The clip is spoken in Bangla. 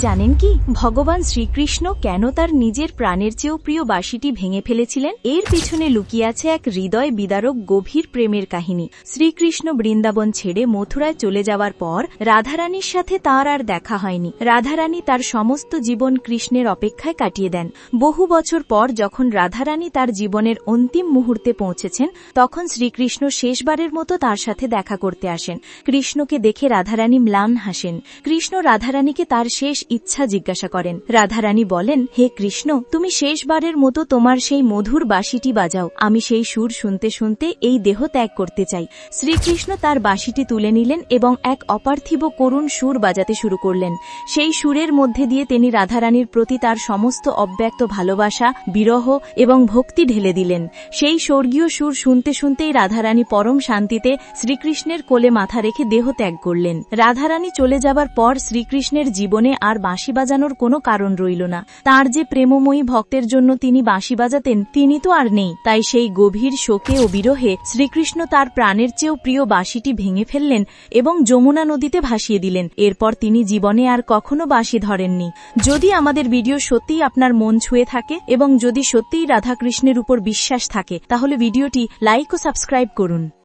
জানেন কি? ভগবান শ্রীকৃষ্ণ কেন তার নিজের প্রাণের চেয়েও প্রিয় বাসিটি ভেঙে ফেলেছিলেন? এর পিছনে লুকিয়ে আছে এক হৃদয় বিদারক গভীর প্রেমের কাহিনী। শ্রীকৃষ্ণ বৃন্দাবন ছেড়ে মথুরায় চলে যাওয়ার পর রাধারানীর সাথে তার আর দেখা হয়নি। রাধারানী তার সমস্ত জীবন কৃষ্ণের অপেক্ষায় কাটিয়ে দেন। বহু বছর পর যখন রাধারানী তার জীবনের অন্তিম মুহূর্তে পৌঁছেছেন, তখন শ্রীকৃষ্ণ শেষবারের মতো তার সাথে দেখা করতে আসেন। কৃষ্ণকে দেখে রাধারানী ম্লান হাসেন। কৃষ্ণ রাধারানীকে তার শেষ ইচ্ছা জিজ্ঞাসা করেন। রাধারানী বলেন, হে কৃষ্ণ, তুমি শেষবারের মতো তোমার সেই মধুর বাঁশিটি বাজাও। আমি সেই সুর শুনতে শুনতে এই দেহ ত্যাগ করতে চাই। শ্রীকৃষ্ণ তার বাঁশিটি তুলে নিলেন এবং এক অপার্থিব করুণ সুর বাজাতে শুরু করলেন। সেই সুরের মধ্যে দিয়ে তিনি রাধারানীর প্রতি তার সমস্ত অব্যক্ত ভালোবাসা, বিরহ এবং ভক্তি ঢেলে দিলেন। সেই স্বর্গীয় সুর শুনতে শুনতেই রাধারানী পরম শান্তিতে শ্রীকৃষ্ণের কোলে মাথা রেখে দেহ ত্যাগ করলেন। রাধারানী চলে যাবার পর শ্রীকৃষ্ণের জীবনে আর বাঁশি বাজানোর কোনো কারণ রইল না। তার যে প্রেমময়ী ভক্তের জন্য তিনি বাঁশি বাজাতেন, তিনি তো আর নেই। তাই সেই গভীর শোকে ও বিরহে শ্রীকৃষ্ণ তার প্রাণের চেয়েও প্রিয় বাঁশিটি ভেঙে ফেললেন এবং যমুনা নদীতে ভাসিয়ে দিলেন। এরপর তিনি জীবনে আর কখনো বাঁশি ধরেননি। যদি আমাদের ভিডিও সত্যিই আপনার মন ছুঁয়ে থাকে এবং যদি সত্যিই রাধাকৃষ্ণের উপর বিশ্বাস থাকে, তাহলে ভিডিওটি লাইক ও সাবস্ক্রাইব করুন।